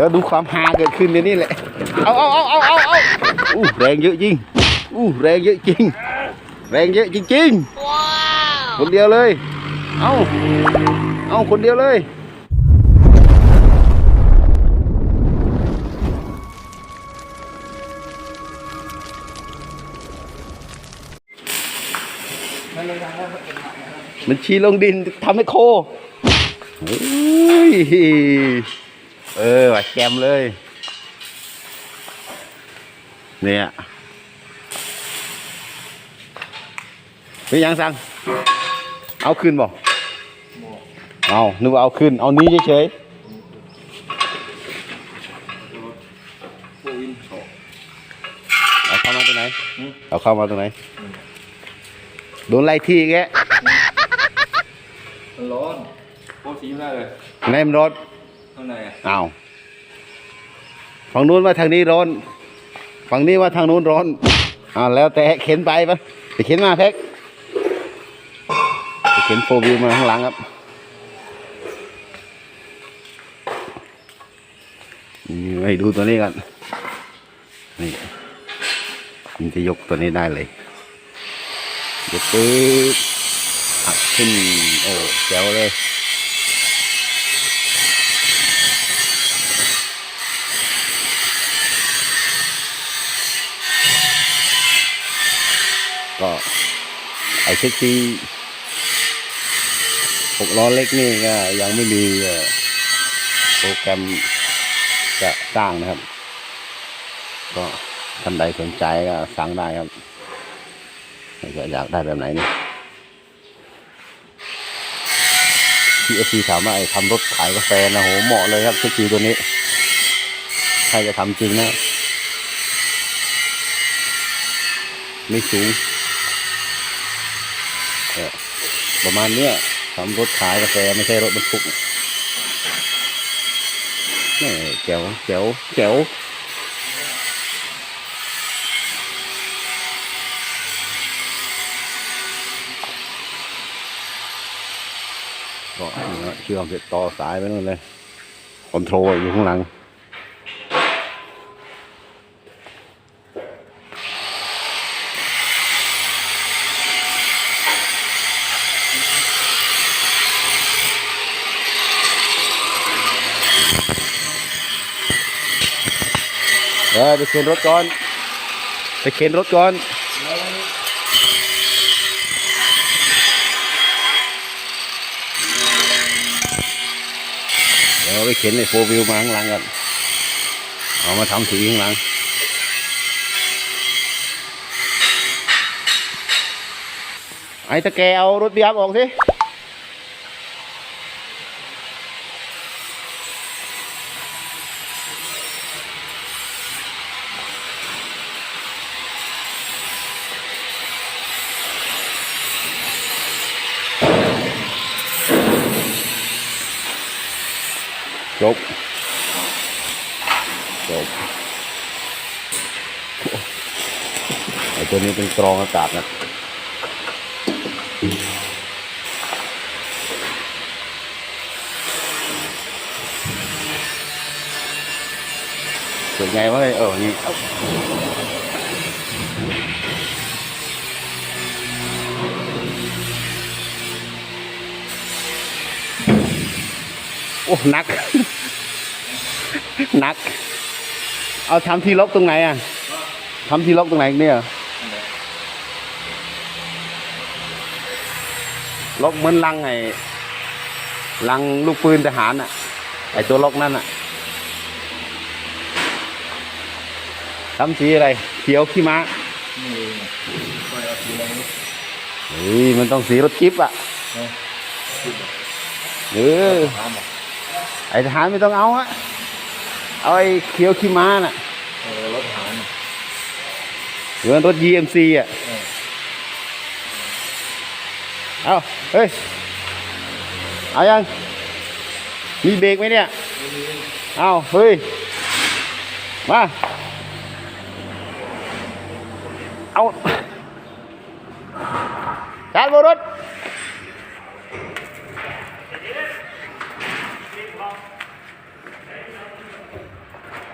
ดี๋ยวดูความฮาเกิดขึ้นในนี่แหละ เอาเอาเอาเอาเอาเอาอู้แรงเยอะจริง อู้แรงเยอะจริง แรงเยอะจริงๆคนเดียวเลย เอาเอาคนเดียวเลยมันชี้ลงดินทำให้โคโอ้ย เออว่ะแกมเลย เนี่ยเป็นยังสั่งเอาขึ้นบ่เอานึกว่าเอาขึ้น เอานี้เฉยๆเอาเข้ามาตรงไหน เอาเข้ามาตรงไหน โดนไล่ที่แกมันร้อนโคตรสีไม่ได้เลยในมันรถ ข้างในอะอ้าวฝั่งนู้นว่าทางนี้ร้อน ฝั่งนี้ว่าทางนู้นร้อนอ้าวแล้วแต่เข็นไปปะไปเข็นมาแพ็กไปเข็นโฟวิวมาข้างหลังครับนี่ให้ดูตัวนี้กันนี่มันจะยกตัวนี้ได้เลยยกปึ๊บหักขึ้นโอ้แจ๋วเลย ก็ไอ้เช็คที่หกล้อเล็กนี่ก็ยังไม่มีโปรแกรมจะสร้างนะครับ ก็ท่านใดสนใจก็สั่งได้ครับจะอยากได้แบบไหนนี่ที่เอฟซีถามว่าไอ้ทำรถขายกาแฟนะโหเหมาะเลยครับเช็คทีตัวนี้ใครจะทำจริงนะไม่สูง เออ ประมาณเนี้ยทำรถขายกาแฟไม่ใช่รถบรรทุกแม่แจ๋วแจ๋วแจ๋วก็เชื่อมต่อสายไปนู่นเลย คอนโทรลอยู่ข้างหลัง ออไปเข็นรถก่อน ไปเข็นรถก่อนเดี๋ยวไปเข็นไอ้โฟวิวมาข้างหลังกันเอามาทำสีข้างหลังไอ้ตะแกเอารถเบียบออกสิ จบ จบไอ้ตัวนี้เป็นกรองอากาศนะเป็นไงวะเออนี่โอ้หนัก หนัก เอาทำที่ล็อกตรงไหนอะทำที่ล็อกตรงไหนเนี่ยล็อกเหมือนลังไงลังลูกปืนทหารอะ ไอตัวล็อกนั่นอะทำสีอะไร เขียวขี้ม้านี่เองอะไปเอาสีอะไรนี่เฮ้ยมันต้องสีรถจิ๊บอะเออเออถามบอกไอทหารไม่ต้องเอาอะ เอาไอเขียวขี้ม้าน่ะเออรถทหารน่ะหรือว่ารถ GMC อะ เออเอาเฮ้ย เอายัง มีเบรกไหมเนี่ย เอาเฮ้ย มา เอาจานบนรถ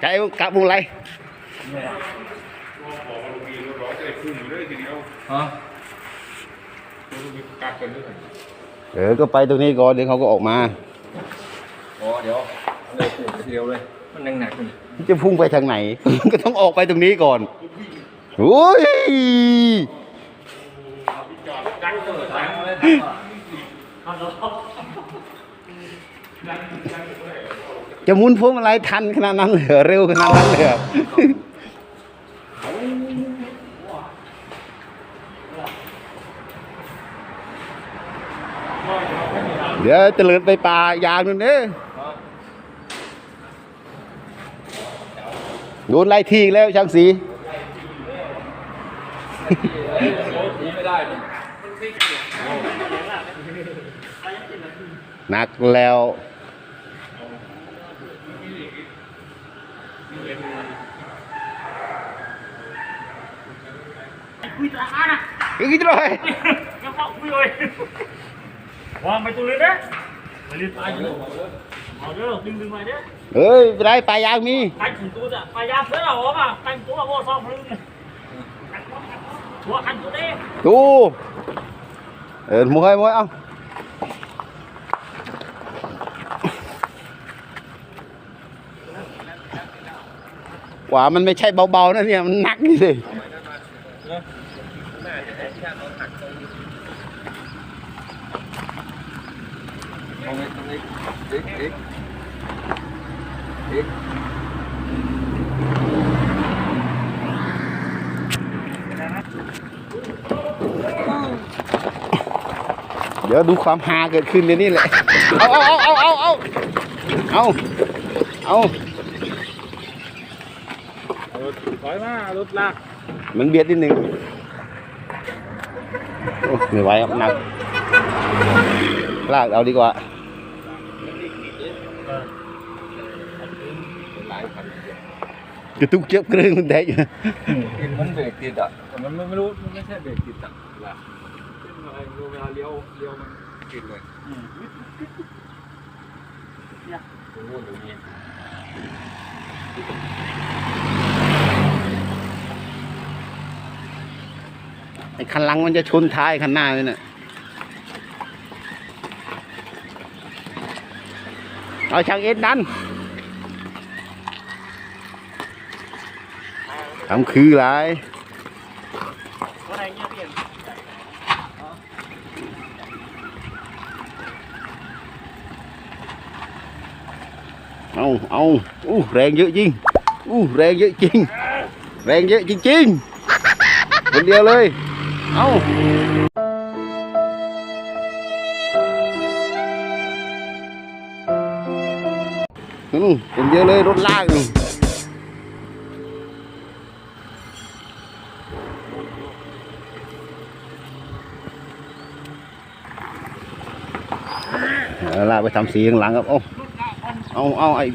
จะไอ้กะบุงไรฮะเออก็ไปตรงนี้ก่อนเดี๋ยวเขาก็ออกมาอ๋อเดี๋ยวเลยปลูกทีเดียวเลย มันหนักๆนี่จะพุ่งไปทางไหน ก็ต้องออกไปตรงนี้ก่อนโอ้ยจะหมุนพวงมาลัยทันขนาดนั้นเลยเหรอเร็วขนาดนั้นเลยเหรอเดี๋ยวจะเลินไปป่ายางนู่นเด้อโดนไล่ทีอีกแล้วช่างสีสีไม่ได้นี่หนักแล้ว คุยตาอานะ อีกหน่อย ยังเข้าคุยเลยวางไปตัวเลยนะไปเรียนตายอยู่เอาเด้อดึงดึงมาเด้อเอ้ยไม่ได้ปลายางมี ไปถึงตัวจะพยายามเพื่อเราอะแต่งตัวว่าซ้อมลึงหัวขันตัวเด้ ดู เออมวยมวยเอา กว่ามันไม่ใช่เบาๆนะเนี่ยมันหนักสิเอาไว้ตรงนี้เอ็กเอ็กเอ็กเดี๋ยวดูความฮาเกิดขึ้นในนี่แหละ เอาเอาเอาเอาเอาเอาเอา ถอยมารถลากมันเบียดนิดนึงโอ้ไม่ไหวครับหนัก ลากเอาดีกว่าหลายพันกระตุกเจ็บกระเรื่องมันแตกอยู่ติดมันเบรกติดอะแต่มันไม่ไม่รู้มันไม่ใช่เบรกติดอะล่ะเป็นอะไรไม่รู้เวลาเลี้ยวเลี้ยวมันติดเลยตรงนู้นตรงนี้ อ้คันหลังมันจะชนท้ายคันหน้าเลยน่ะเอาช่างเอ็ดดันทำคือไรว่าไหนเงี้ยเปลี่ยนเอาเอาอู้แรงเยอะจริงอู้แรงเยอะจริง แรงเยอะจริงๆคนเดียวเลย เอาอืมคนเดียวเลยรถลากนี่เอาลากไปทำสีข้างหลังครับโอ้เอาเอาไอ้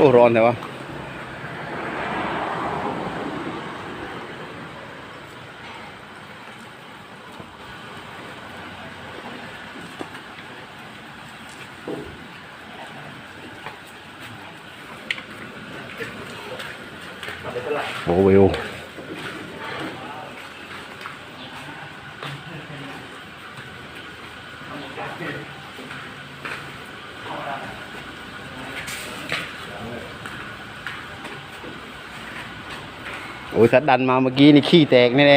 โอ้ ร้อนแต่ว่าโอ้เวล อ้ยถ้าดันมาเมื่อกี้นี่ขี้แตกแน่อ๋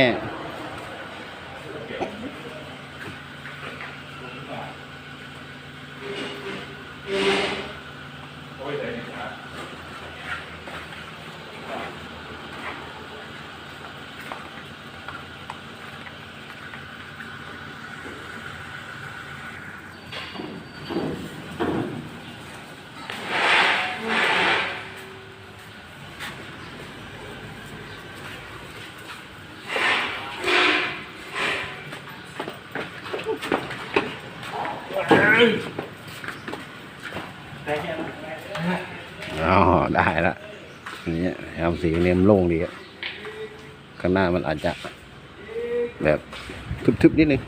สีเนียมนโล่งดีอะข้างหน้ามันอาจจะ แบบทึบๆนิดนึง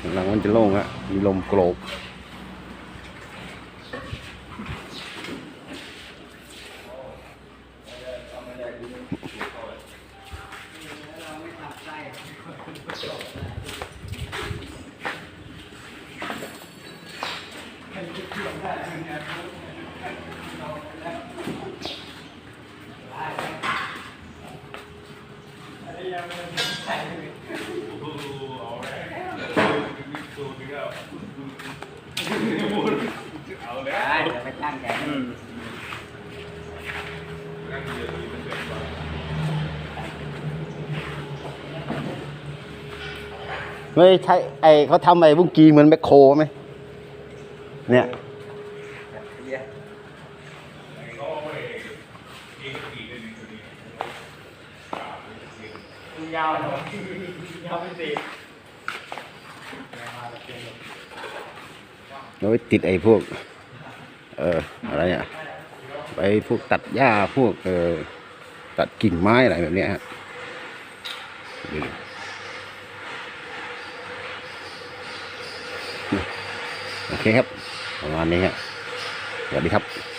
ข้างหลังมันจะโล่งอะมีลมโกรก ได้เดี๋ยวไปตั้งแก เฮ้ยใช่ไอเขาทำไอ้บุ้งกีเหมือนแมคโครไหมเนี่ยยาวเนาะยาวไม่สิเราไปติดไอ้พวก เอออะไรเนี่ยไปพวกตัดหญ้าพวกเออตัดกิ่งไม้อะไรแบบเนี้ยฮะดูดิโอ เคครับ ประมาณนี้ฮะสวัสดีครับ